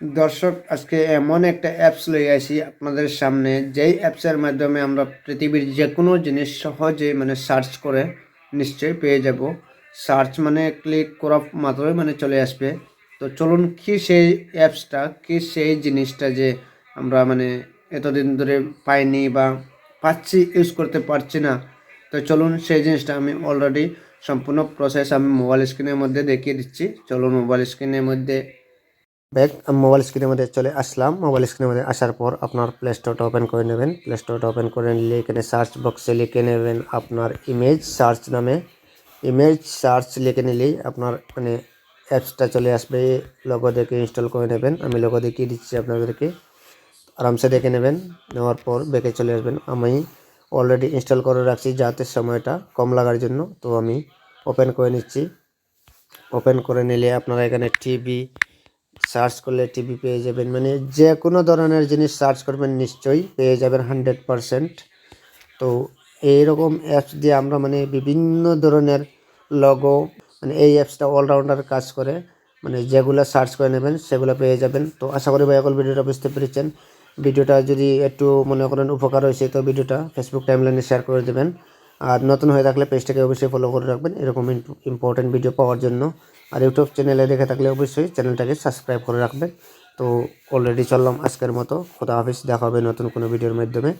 দর্শক, আজকে এমন একটা অ্যাপস লই আসি আপনাদের সামনে, যেই অ্যাপসের মাধ্যমে আমরা পৃথিবীর যে কোনো জিনিস সহজে মানে সার্চ করে নিশ্চয়ই পেয়ে যাব। সার্চ মানে ক্লিক করা মাত্রই মানে চলে আসবে। তো চলুন, কি সেই অ্যাপসটা কি সেই জিনিসটা যে আমরা মানে এতদিন ধরে পাইনি বা পাচ্ছি ইউজ করতে পারছি না? তো চলুন, সেই জিনিসটা আমি অলরেডি সম্পূর্ণ প্রসেস আমি মোবাইল স্ক্রিনের মধ্যে দেখিয়ে দিচ্ছি। চলুন মোবাইল স্ক্রিনের মধ্যে ব্যাক মোবাইল স্ক্রিনের মধ্যে চলে আসলাম। মোবাইল স্ক্রিনের মধ্যে আসার পর আপনার প্লে স্টোরটা ওপেন করে নেবেন। প্লে স্টোরটা ওপেন করে নিলে এখানে সার্চ বক্সে লিখে নেবেন আপনার ইমেজ সার্চ নামে। ইমেজ সার্চ লিখে নিলেই আপনার মানে অ্যাপসটা চলে আসবে। লগো দেখে ইনস্টল করে নেবেন। আমি লগো দেখিয়ে দিচ্ছি আপনাদেরকে। আরামসে দেখে নেবেন। নেওয়ার পর ব্যাকে চলে আসবেন। আমি অলরেডি ইনস্টল করে রাখছি যাতে সময়টা কম লাগার জন্য। তো আমি ওপেন করে নিচ্ছি। ওপেন করে নিলে আপনারা এখানে টিভি সার্চ করলে টিভি পেয়ে যাবেন। মানে যে কোনো ধরনের জিনিস সার্চ করবেন, নিশ্চয়ই পেয়ে যাবেন হান্ড্রেড পারসেন্ট। তো এইরকম অ্যাপস দিয়ে আমরা মানে বিভিন্ন ধরনের লগো মানে এই অ্যাপসটা অলরাউন্ডার কাজ করে। মানে যেগুলো সার্চ করে নেবেন, সেগুলো পেয়ে যাবেন। তো আশা করি ভাই এখন ভিডিওটা বুঝতে পেরেছেন। ভিডিওটা যদি একটু মনে করেন উপকার হয়েছে, তো ভিডিওটা ফেসবুক টাইমলাইনে শেয়ার করে দেবেন। আর নতুন হয়ে থাকলে পেজটাকে অবশ্যই ফলো করে রাখবেন। এরকম ইম্পর্টেন্ট ভিডিও পাওয়ার জন্য। আর ইউটিউব চ্যানেলে দেখে থাকলে অবশ্যই চ্যানেলটাকে সাবস্ক্রাইব করে রাখবেন। তো অলরেডি চললাম আজকের মতো। খোদা হাফিজ। দেখা হবে নতুন কোনো ভিডিওর মাধ্যমে।